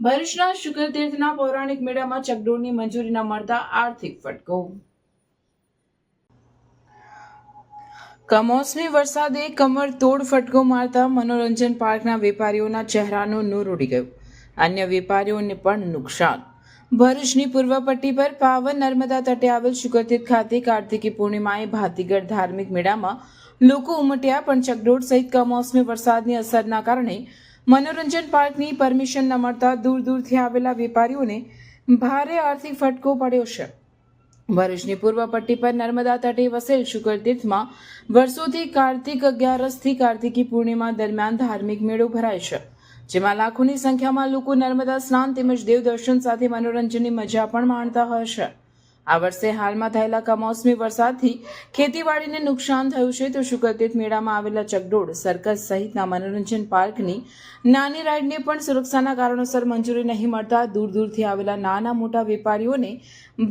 ભરૂચના શુક્રતીર્થના પૌરાણિક મેળામાં ચકડોળની મંજૂરી ન મળતા આર્થિક ફટકો. કમોસમી વરસાદે કમર તોડ ફટકો મારતા મનોરંજન પાર્કના વેપારીઓના ચહેરાનું નૂર ઉડી ગયું. અન્ય વેપારીઓને પણ નુકસાન. ભરૂચની પૂર્વ પટ્ટી પર પાવન નર્મદા તટે આવેલ શુક્રતીર્થ ખાતે કાર્તિકી પૂર્ણિમાએ ભાતીગઢ ધાર્મિક મેળામાં લોકો ઉમટ્યા, પણ ચકડોળ સહિત કમોસમી વરસાદની અસરના કારણે મનોરંજન પાર્કની પરમિશન ન મળતા દૂર દૂરથી આવેલા વેપારીઓને ભારે આર્થિક ફટકો પડ્યો છે. ભરૂચની પૂર્વ પટ્ટી પર નર્મદા તટે વસેલ શુકરતીર્થમાં વર્ષોથી કાર્તિક અગિયારસથી કાર્તિકી પૂર્ણિમા દરમિયાન ધાર્મિક મેળો ભરાય છે, જેમાં લાખોની સંખ્યામાં લોકો નર્મદા સ્નાન તેમજ દેવ દર્શન સાથે મનોરંજનની મજા પણ માણતા હોય છે. આ વર્ષે હાલમાં થયેલા કમોસમી વરસાદથી ખેતીવાડીને નુકસાન થયું છે. તો શુક્રતીર્થ મેળામાં આવેલા ચકડોળ સર્કસ સહિતના મનોરંજન પાર્કની નાની રાઇડને પણ સુરક્ષાના કારણોસર મંજૂરી નહીં મળતા દૂર દૂરથી આવેલા નાના મોટા વેપારીઓને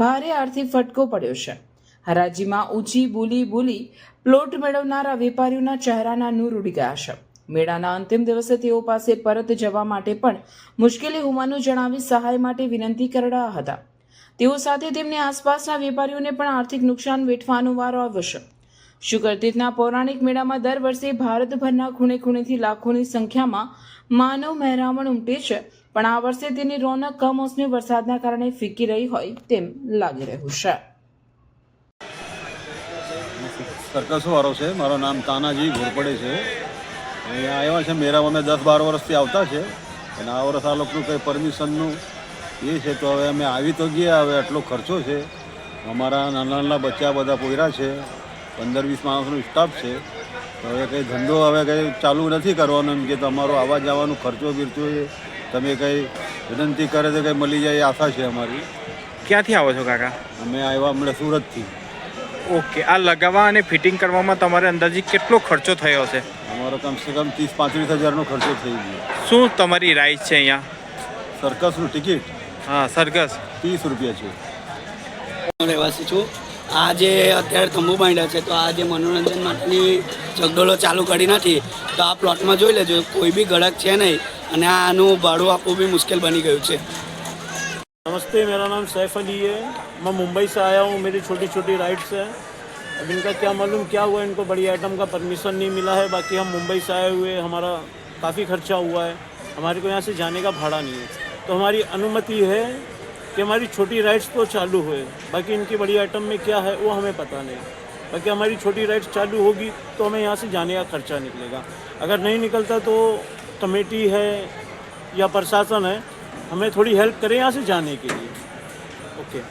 ભારે આર્થિક ફટકો પડ્યો છે. હરાજીમાં ઊંચી બોલી બોલી પ્લોટ મેળવનારા વેપારીઓના ચહેરાના નૂર ઉડી ગયા છે. મેળાના અંતિમ દિવસે તેઓ પાસે પરત જવા માટે પણ મુશ્કેલી હોવાનું જણાવી સહાય માટે વિનંતી કરડા હતા. તેઓ સાથે તેમની આસપાસના વેપારીઓને પણ આર્થિક નુકસાન વેઠવાનો વારો આવ્યો છે. શુકરતીર્થના પૌરાણિક મેળામાં દર વર્ષે ભારતભરના ખૂણે ખૂણેથી લાખોની સંખ્યામાં માનવ મહેરામણ ઉમટે છે, પણ આ વર્ષે તેની રોનક કમોસમી વરસાદના કારણે ફીકી રહી હોય તેમ લાગી રહ્યું છે. સરકસવાળો છે. મારું નામ તાનાજી ઘોરપડે છે. અહીંયા આવ્યા છે મેરામાં દસ બાર વર્ષથી આવતા છે. અને આ વર્ષ આ લોકોનું કંઈ પરમિશનનું એ છે તો હવે અમે આવી તો ગયા હવે આટલો ખર્ચો છે. અમારા નાના નાના બચ્ચા બધા પોયરા છે. પંદર વીસ માણસનો સ્ટાફ છે. તો હવે કંઈ ધંધો હવે કંઈ ચાલુ નથી કરવાનો એમ કે તમારો આવવા જવાનો ખર્ચો બિરચો એ. તમે કંઈ વિનંતી કરે તો કંઈ મળી જાય એ આશા છે અમારી. ક્યાંથી આવો છો કાકા? અમે આવ્યા હમણાં સુરતથી. ઓકે આ લગાવવા અને ફિટિંગ કરવામાં તમારે અંદાજે કેટલો ખર્ચો થયો હશે? અમારો કમસે કમ ત્રીસ પાંત્રીસ હજારનો ખર્ચો થઈ ગયો. શું તમારી રાઈસ છે અહીંયા? સર્કસનું ટિકિટ? હા સરઘસ ત્રીસ રૂપિયા છે હું રહેવાસી છું આ જે અત્યારે તંબુ બાંધ્યા છે તો આ જે મનોરંજન માટેની ચકડોળો ચાલુ કરી નથી તો આ પ્લોટમાં જોઈ લેજો કોઈ બી ગળક છે નહીં અને આનું ભાડું આપવું બી મુશ્કેલ બની ગયું છે नमस्ते मेरा नाम सैफ अली है मैं मुंबई से आया हूँ मेरी छोटी छोटी राइड्स है अब इनका क्या मालूम क्या हुआ इनको बड़ी आइटम का परमिशन नहीं मिला है बाकी हम मुंबई से आए हुए हमारा काफ़ी खर्चा हुआ है हमारे को यहाँ से जाने का भाड़ा नहीं है तो हमारी अनुमति है कि हमारी छोटी राइड्स तो चालू हुए, बाकी इनकी बड़ी आइटम में क्या है वो हमें पता नहीं। बाकी हमारी छोटी राइड्स चालू होगी तो हमें यहाँ से जाने का खर्चा निकलेगा। अगर नहीं निकलता तो कमेटी है या प्रशासन है, हमें थोड़ी हेल्प करें यहाँ से जाने के लिए। ओके